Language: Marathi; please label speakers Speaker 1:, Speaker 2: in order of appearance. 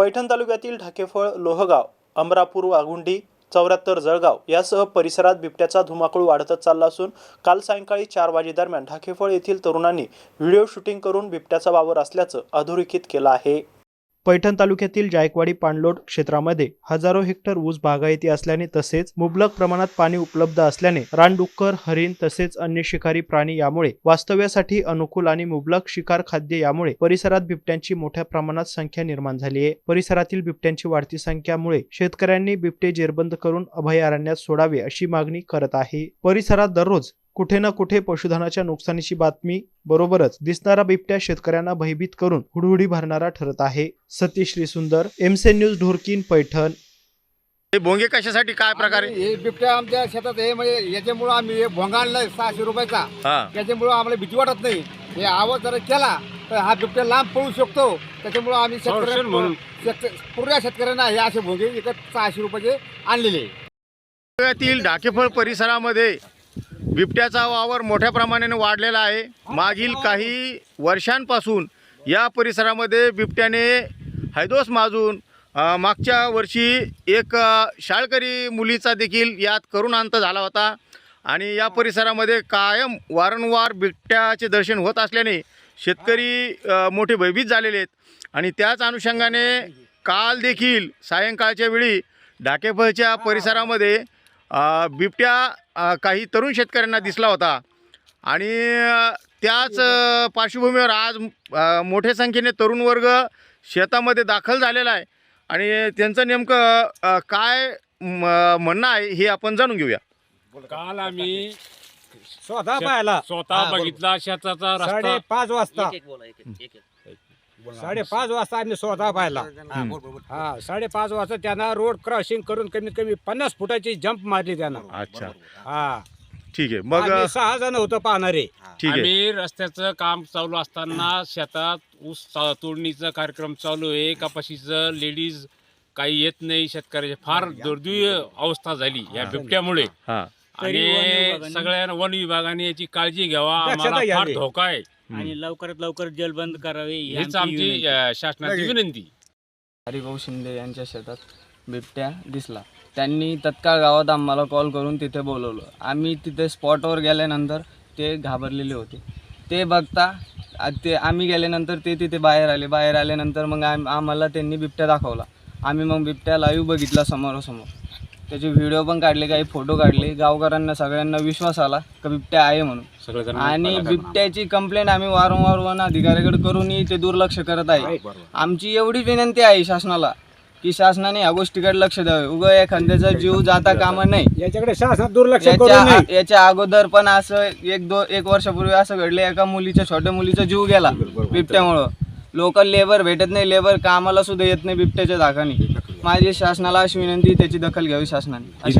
Speaker 1: पैठण तालुक्यातील ढाकेफळ लोहगाव अमरापूर वाघुंडी चौऱ्याहत्तर जळगाव यासह परिसरात बिबट्याचा धुमाकूळ वाढतच चालला असून काल सायंकाळी चार वाजेदरम्यान ढाकेफळ येथील तरुणांनी व्हिडिओ शूटिंग करून बिबट्याचा वावर असल्याचं अधोरेखित केलं आहे. पैठण तालुक्यातील जायकवाडी पाणलोट क्षेत्रामध्ये हजारो हेक्टर ऊस बागायती असल्याने तसेच मुबलक प्रमाणात पाणी उपलब्ध असल्याने रानडुक्कर हरिण तसेच अन्य शिकारी प्राणी यामुळे वास्तव्यासाठी अनुकूल आणि मुबलक शिकार खाद्य यामुळे परिसरात बिबट्यांची मोठ्या प्रमाणात संख्या निर्माण झाली आहे. परिसरातील बिबट्यांची वाढती संख्यामुळे शेतकऱ्यांनी बिबटे जेरबंद करून अभयारण्यात सोडावे अशी मागणी करत आहे. परिसरात दररोज कुठे ना कुठे पशुधनाच्या नुकसानीची बातमी बरोबरच दिसणारा बिबट्या शेतकऱ्यांना भयभीत करून हुडहुडी भरणारा ठरत आहे. सतीश श्रीसुंदर एमसे न्यूज ढोरकीन पैठण.
Speaker 2: हे भोंगे कशासाठी? काय प्रकारे
Speaker 3: हे बिबट्या आमच्या शेतात आहे म्हणजे याच्यामुळं आम्ही हे भोंगा आणलाय सहाशे रुपयाचा.
Speaker 2: हा.
Speaker 3: त्याच्यामुळं आम्हाला भीती वाटत नाही. हे आवाज जर केला तर हा बिबट्या लांब पळू शकतो. त्याच्यामुळं आम्ही शेतकऱ्यांना शेत- पूर्ण शेतकऱ्यांना हे असे भोंगे विकत सहाशे रुपयाचे आणलेले
Speaker 2: तालुक्यातील ढाकेफळ परिसरामध्ये बिबट्याचा वावर मोठ्या प्रमाणाने वाढलेला आहे. मागील काही वर्षांपासून या परिसरामध्ये बिबट्याने हैदोस माजून मागच्या वर्षी एक शाळकरी मुलीचा देखील यात करुणांत झाला होता. आणि या परिसरामध्ये कायम वारंवार बिबट्याचे दर्शन होत असल्याने शेतकरी मोठे भयभीत झालेले आहेत. आणि त्याच अनुषंगाने काल देखील सायंकाळच्या वेळी ढाकेफळच्या परिसरामध्ये बिबट्या काही तरुण शेतकऱ्यांना दिसला होता. आणि त्याच पार्श्वभूमीवर आज मोठ्या संख्येने तरुण वर्ग शेतामध्ये दाखल झालेला आहे. आणि त्यांचं नेमकं काय म- म्हणणं आहे हे आपण जाणून घेऊया.
Speaker 4: काल आम्ही
Speaker 3: स्वतः
Speaker 4: शेत- स्वतः बघितला शेताचा रस्ता.
Speaker 3: साडेपाच वाजता. साडेपाच वाजता आम्ही स्वतः पाहिला हा साडेपाच वाजता त्यांना रोड क्रॉसिंग करून कमीत कमी पन्नास फुटाची जंप मारली त्यांना.
Speaker 2: अच्छा.
Speaker 3: हा.
Speaker 2: ठीक आहे मग
Speaker 3: आम्ही सहा जण होतो पाहणारे.
Speaker 2: ठीक आहे.
Speaker 4: आम्ही रस्त्याचं काम चालू असताना शेतात ऊस चा- तोडणीचा कार्यक्रम चालू आहे. कपाशीचं लेडीज काही येत नाही शेतकऱ्याची. फार दुर्दैवी अवस्था झाली या बिबट्यामुळे.
Speaker 2: हां.
Speaker 4: आणि सगळ्यांना वन विभागाने याची काळजी घ्यावा.
Speaker 3: दक्षता
Speaker 4: आम्हाला फार
Speaker 3: घ्यावी.
Speaker 4: धोका आहे.
Speaker 5: आणि लवकरात लवकर जलबंद करावे ही
Speaker 4: हीच
Speaker 5: आमची
Speaker 4: आमची
Speaker 5: विनंती.
Speaker 4: अ, शासनाची विनंती.
Speaker 6: हरिभाऊ शिंदे यांच्या शेतात बिबट्या दिसला. त्यांनी तत्काळ गावात आम्हाला कॉल करून तिथे बोलवलं. आम्ही तिथे स्पॉटवर गेल्यानंतर ते घाबरलेले होते. ते बघता आ- ते आम्ही गेल्यानंतर ते तिथे बाहेर आले. बाहेर आल्यानंतर मग आम आम्हाला त्यांनी बिबट्या दाखवला. आम्ही मग बिबट्या लाईव्ह बघितला समोरासमोर. त्याचे व्हिडिओ पण काढले काही फोटो काढले. गावकऱ्यांना सगळ्यांना विश्वास आला का बिबट्या आहे म्हणून.
Speaker 4: सगळेजण
Speaker 6: आणि बिबट्याची कंप्लेंट आम्ही वारंवार वन अधिकाऱ्याकडे करूनही ते दुर्लक्ष करत आहे. आमची एवढी विनंती आहे शासनाला की शासनाने या गोष्टीकडे लक्ष द्यावे. उगा एखाद्याचा जीव जाता कामा नाही
Speaker 3: याच्याकडे शासनात दुर्लक्ष करू
Speaker 6: याच्या
Speaker 3: नये
Speaker 6: याच्या अगोदर पण असं एक दो एक वर्षापूर्वी असं घडलं एका मुलीच्या छोट्या मुलीचा जीव गेला बिबट्यामुळं. लोकल लेबर भेटत नाही लेबर कामाला सुद्धा येत नाही बिबट्याच्या धाकाने माझी शासनाला अशी विनंती त्याची दखल घ्यावी शासनाने.